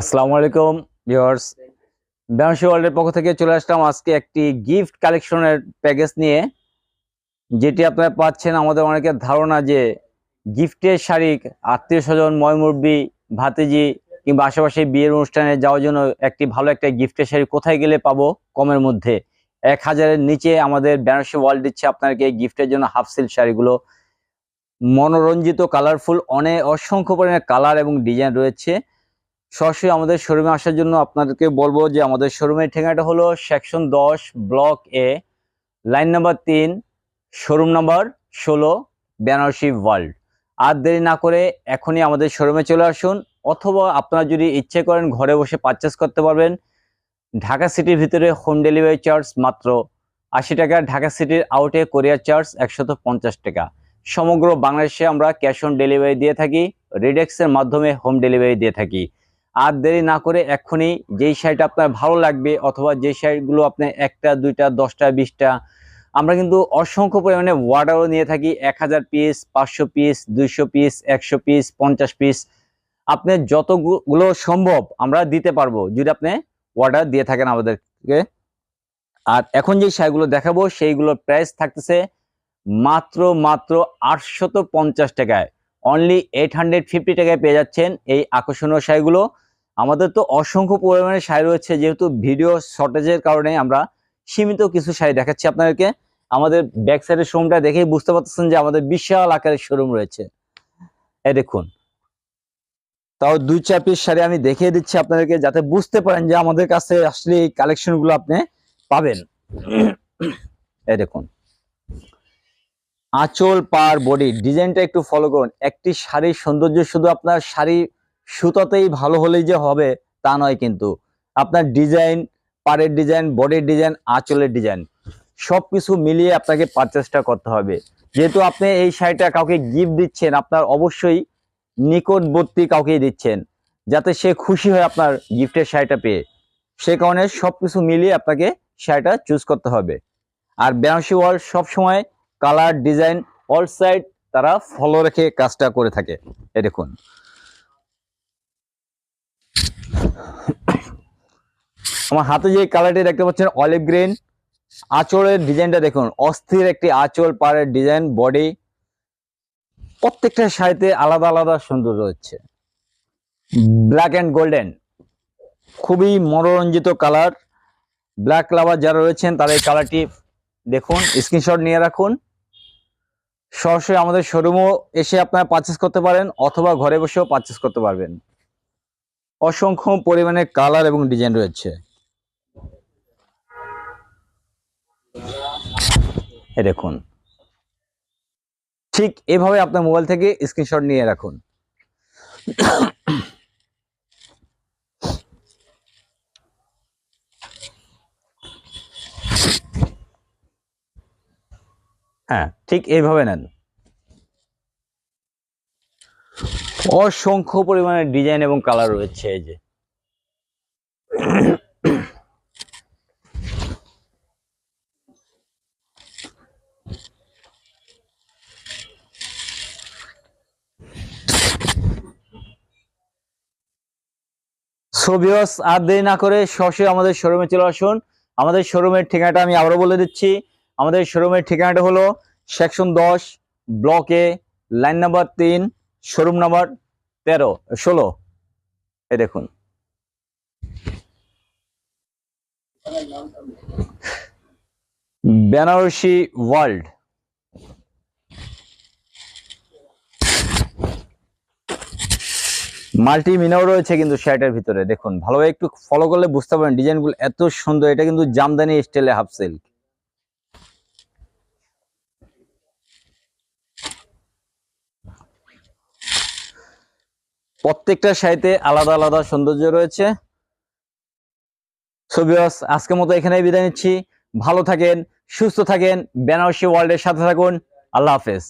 আসসালামু আলাইকুম ভিউয়ার্স বেনারসি ওয়ার্ল্ডের পক্ষ থেকে চলে আসলাম আজকে একটি গিফট কালেকশনের প্যাকেজ নিয়ে, যেটি আপনারা পাচ্ছেন আমাদের অনেকের ধারণা যে গিফটের শাড়ি আত্মীয় স্বজন ময়মুরবি ভাতিজি কিংবা আশেপাশে বিয়ের অনুষ্ঠানে যাওয়ার জন্য একটি ভালো একটা গিফটের শাড়ি কোথায় গেলে পাবো কমের মধ্যে। এক হাজারের নিচে আমাদের বেনারসি ওয়ার্ল্ড দিচ্ছে আপনাকে গিফটের জন্য হাফ সিল্ক শাড়িগুলো। মনোরঞ্জিত কালারফুল অনেক অসংখ্য পরিমাণে কালার এবং ডিজাইন রয়েছে। সরাসরি আমাদের শোরুমে আসার জন্য আপনাদেরকে বলব যে আমাদের শোরুমের ঠিকানাটা হলো সেকশন দশ ব্লক এ লাইন নাম্বার তিন শোরুম নাম্বার ষোলো, বেনারসি ওয়ার্ল্ড আর দেরি না করে এখনই আমাদের শোরুমে চলে আসুন, অথবা আপনারা যদি ইচ্ছে করেন ঘরে বসে পারচেস করতে পারবেন। ঢাকা সিটির ভিতরে হোম ডেলিভারি চার্জ মাত্র আশি টাকা, ঢাকা সিটির আউটে কোরিয়ার চার্জ একশত পঞ্চাশ টাকা। সমগ্র বাংলাদেশে আমরা ক্যাশ অন ডেলিভারি দিয়ে থাকি রেডেক্সের মাধ্যমে হোম ডেলিভারি দিয়ে থাকি। আর দেরি না করে এক্ষুনি যেই শাড়িটা আপনার ভালো লাগবে অথবা যে শাড়িগুলো আপনার একটা, দুইটা, দশটা, বিশটা, আমরা কিন্তু অসংখ্য পরিমাণে ওয়ার্ডারও নিয়ে থাকি। এক হাজার পিস পাঁচশো পিস দুইশো পিস একশো পিস পঞ্চাশ পিস আপনি যতগুলো সম্ভব আমরা দিতে পারব যদি আপনি অর্ডার দিয়ে থাকেন আমাদেরকে। আর এখন যে শাড়িগুলো দেখাবো সেইগুলোর প্রাইস থাকতেছে মাত্র মাত্র আটশত পঞ্চাশ টাকায়। অনলি এইট হান্ড্রেড ফিফটি টাকায় পেয়ে যাচ্ছেন এই আকর্ষণীয় শাড়িগুলো আমাদের তো অসংখ্য পরিমাণে শাড়ি রয়েছে, যেহেতু ভিডিও শর্টেজের কারণে আমরা সীমিত কিছু শাড়ি দেখাচ্ছি আপনাদেরকে। আমাদের ব্যাক সাইডের শোরুমটা দেখেই বুঝতে পারতেছেন যে আমাদের বিশাল আকারের শোরুম রয়েছে। এ দেখুন। তাও দুই, চার পিস শাড়ি আমি দেখিয়ে দিচ্ছি আপনাদেরকে, যাতে বুঝতে পারেন যে আমাদের কাছে আসলে এই কালেকশনগুলো আপনি পাবেন। এ দেখুন। আঁচল পার বডি ডিজাইনটা একটু ফলো করুন। একটি শাড়ির সৌন্দর্য শুধু আপনার শাড়ি সুতাতেই ভালো হলেই যে হবে তা নয় কিন্তু। আপনার ডিজাইন, পাড়ের ডিজাইন বডির ডিজাইন, আঁচলের ডিজাইন সব কিছু মিলিয়ে আপনাকে পারচেসটা করতে হবে। যেহেতু আপনি এই শাড়িটা কাউকে গিফট দিচ্ছেন, আপনার অবশ্যই নিকটবর্তী কাউকেই দিচ্ছেন, যাতে সে খুশি হয় আপনার গিফটের শাড়িটা পেয়ে। সে কারণে সব কিছু মিলিয়ে আপনাকে শাড়িটা চুজ করতে হবে। আর বেনারসি ওয়ার্ল্ড সবসময় কালার ডিজাইন অল সাইড তারা ফলো রেখে কাজটা করে থাকে। এ দেখুন। আমার হাতে যে কালারটি দেখতে পাচ্ছেন অলিভ গ্রিন আঁচলের ডিজাইনটা দেখুন, অস্থির একটি আঁচল পাড়ের ডিজাইন বডি প্রত্যেকটা শাড়িতে আলাদা আলাদা সুন্দর রয়েছে ব্ল্যাক অ্যান্ড গোল্ডেন খুবই মনোরঞ্জিত কালার ব্ল্যাক লাভার যারা রয়েছেন, তারা এই কালারটি দেখুন স্ক্রিনশট নিয়ে রাখুন। সরাসরি আমাদের শোরুমও এসে আপনারা পারচেস করতে পারেন, অথবা ঘরে বসেও পারচেস করতে পারবেন। অসংখ্য পরিমাণে কালার এবং ডিজাইন রয়েছে। দেখুন। ঠিক এভাবে আপনার মোবাইল থেকে স্ক্রিনশট নিয়ে রাখুন। হ্যাঁ ঠিক এইভাবে নেন। অসংখ্য পরিমাণে ডিজাইন এবং কালার রয়েছে এই যে। সোভিয়স আর দেরি না করে সরাসরি আমাদের শোরুমে চলে আসুন। আমাদের শোরুমের ঠিকানাটা আমি আবারও বলে দিচ্ছি। আমাদের শোরুমের ঠিকানাটা হলো সেকশন দশ ব্লকে লাইন নাম্বার তিন শোরুম নাম্বার তেরো, ষোলো। এ দেখুন। বেনারসি ওয়ার্ল্ড। মাল্টি মিনাও রয়েছে কিন্তু শার্টের ভিতরে। দেখুন, ভালোভাবে একটু ফলো করলে বুঝতে পারেন ডিজাইনগুলো এত সুন্দর। এটা কিন্তু জামদানি স্টাইলে হাফ সিল্ক প্রত্যেকটা শাড়িতে আলাদা আলাদা সৌন্দর্য রয়েছে। ছবিস আজকের মতো এখানেই বিদায় নিচ্ছি। ভালো থাকেন, সুস্থ থাকেন, বেনারসি ওয়ার্ল্ডের সাথে থাকুন। আল্লাহ হাফেজ।